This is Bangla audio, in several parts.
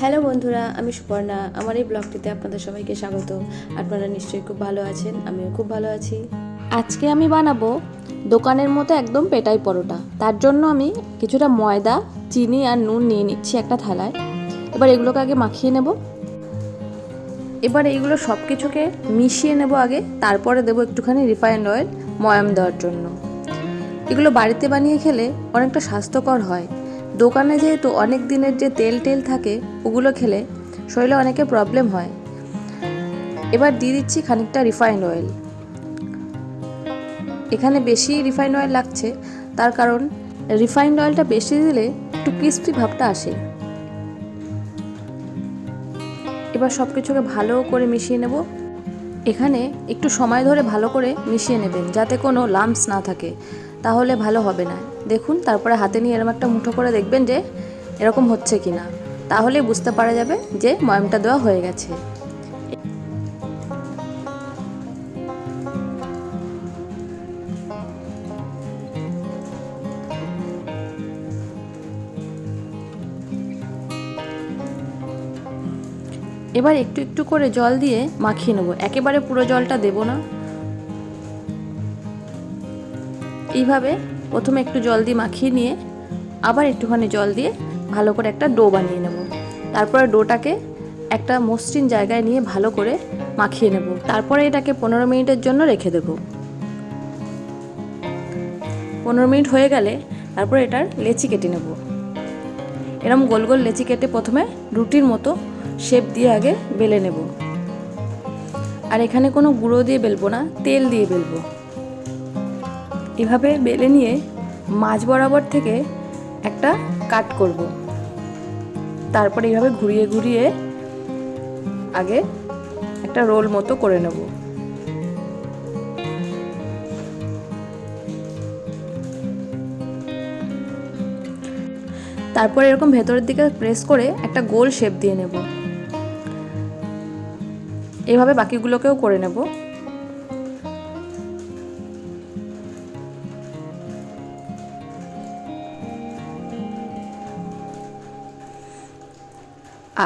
হ্যালো বন্ধুরা, আমি সুপর্ণা। আমার এই ব্লগটিতে আপনাদের সবাইকে স্বাগত। আপনারা নিশ্চয়ই খুব ভালো আছেন, আমিও খুব ভালো আছি। আজকে আমি বানাবো দোকানের মতো একদম পেটাই পরোটা। তার জন্য আমি কিছুটা ময়দা, চিনি আর নুন নিয়ে নিচ্ছি একটা থালায়। এবার এগুলোকে আগে মাখিয়ে নেব। এবার এইগুলো সব কিছুকে মিশিয়ে নেব আগে। তারপরে দেবো একটুখানি রিফাইন্ড অয়েল, ময়াম দেওয়ার জন্য। এগুলো বাড়িতে বানিয়ে খেলে অনেকটা স্বাস্থ্যকর হয়। দোকানে যেহেতু অনেক দিনের যে তেল টেল থাকে, ওগুলো খেলে শরীরে অনেকে প্রবলেম হয়। এবার দিয়ে দিচ্ছি খানিকটা রিফাইন্ড অয়েল এখানে বেশি রিফাইন্ড অয়েল লাগছে, তার কারণ রিফাইন্ড অয়েলটা বেশি দিলে একটু ক্রিস্পি ভাবটা আসে। এবার সব কিছুকে ভালো করে মিশিয়ে নেব। এখানে একটু সময় ধরে ভালো করে মিশিয়ে নেবেন, যাতে কোনো লাম্পস না থাকে, তাহলে ভালো হবে না। দেখুন, তারপরে হাতে নিয়ে এরকম একটা মুঠো করে দেখবেন যে এরকম হচ্ছে কি না তাহলে বুঝতে পারা যাবে যে ময়মটা দেওয়া হয়ে গেছে। এবার একটু একটু করে জল দিয়ে মাখিয়ে নেব। একেবারে পুরো জলটা দেব না। এইভাবে প্রথমে একটু জল দিয়ে মাখিয়ে নিয়ে আবার একটুখানি জল দিয়ে ভালো করে একটা ডো বানিয়ে নেব। তারপরে ডোটাকে একটা মসৃণ জায়গায় নিয়ে ভালো করে মাখিয়ে নেব। তারপরে এটাকে পনেরো মিনিটের জন্য রেখে দেব। পনেরো মিনিট হয়ে গেলে তারপরে এটার লেচি কেটে নেব। এরম গোল গোল লেচি কেটে প্রথমে রুটির মতো শেপ দিয়ে আগে বেলে নেব। আর এখানে কোনো গুঁড়ো দিয়ে বেলবো না, তেল দিয়ে বেলবো। এভাবে বেলে নিয়ে মাঝ বরাবর থেকে একটা কাট করব। তারপরে এইভাবে ঘুরিয়ে ঘুরিয়ে আগে একটা রোল মতো করে নেব। তারপরে এরকম ভেতরের দিকে প্রেস করে একটা গোল শেপ দিয়ে নেব। এভাবে বাকিগুলোকেও করে নেব।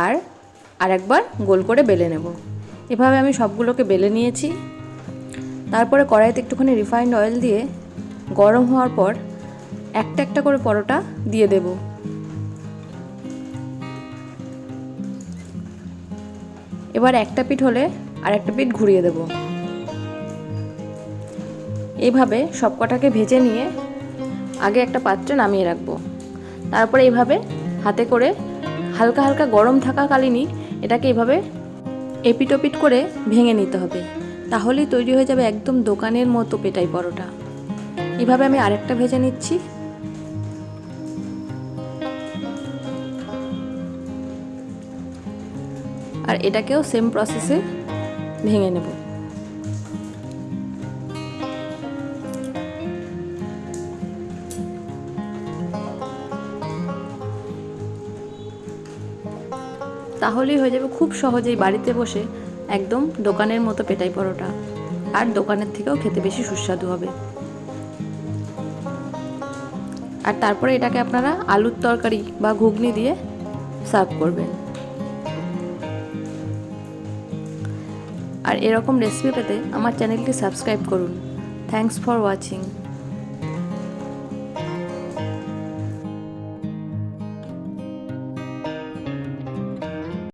আর আরেকবার গোল করে বেলে নেব। এভাবে আমি সবগুলোকে বেলে নিয়েছি। তারপরে কড়াইতে একটুখানি রিফাইন্ড অয়েল দিয়ে গরম হওয়ার পর একটা একটা করে পরোটা দিয়ে দেব। এবার একটা পিঠ হলে আর একটা পিঠ ঘুরিয়ে দেব। এইভাবে সব কটাকে ভেজে নিয়ে আগে একটা পাত্রে নামিয়ে রাখব। তারপরে এইভাবে হাতে করে হালকা হালকা গরম থাকাকালীনই এটাকে এভাবে এপিটোপিট করে ভেঙে নিতে হবে। তাহলেই তৈরি হয়ে যাবে একদম দোকানের মতো পেটাই পরোটা। এভাবে আমি আরেকটা ভেজে নিচ্ছি। আর এটাকেও সেম প্রসেসে ভেঙে নেব। তাহলেই হয়ে যাবে খুব সহজেই বাড়িতে বসে একদম দোকানের মতো পেটাই পরোটা। আর দোকানের থেকেও খেতে বেশি সুস্বাদু হবে। আর তারপরে এটাকে আপনারা আলুর তরকারি বা ঘুগনি দিয়ে সার্ভ করবেন। আর এরকম রেসিপি পেতে আমার চ্যানেলটি সাবস্ক্রাইব করুন। Thanks for watching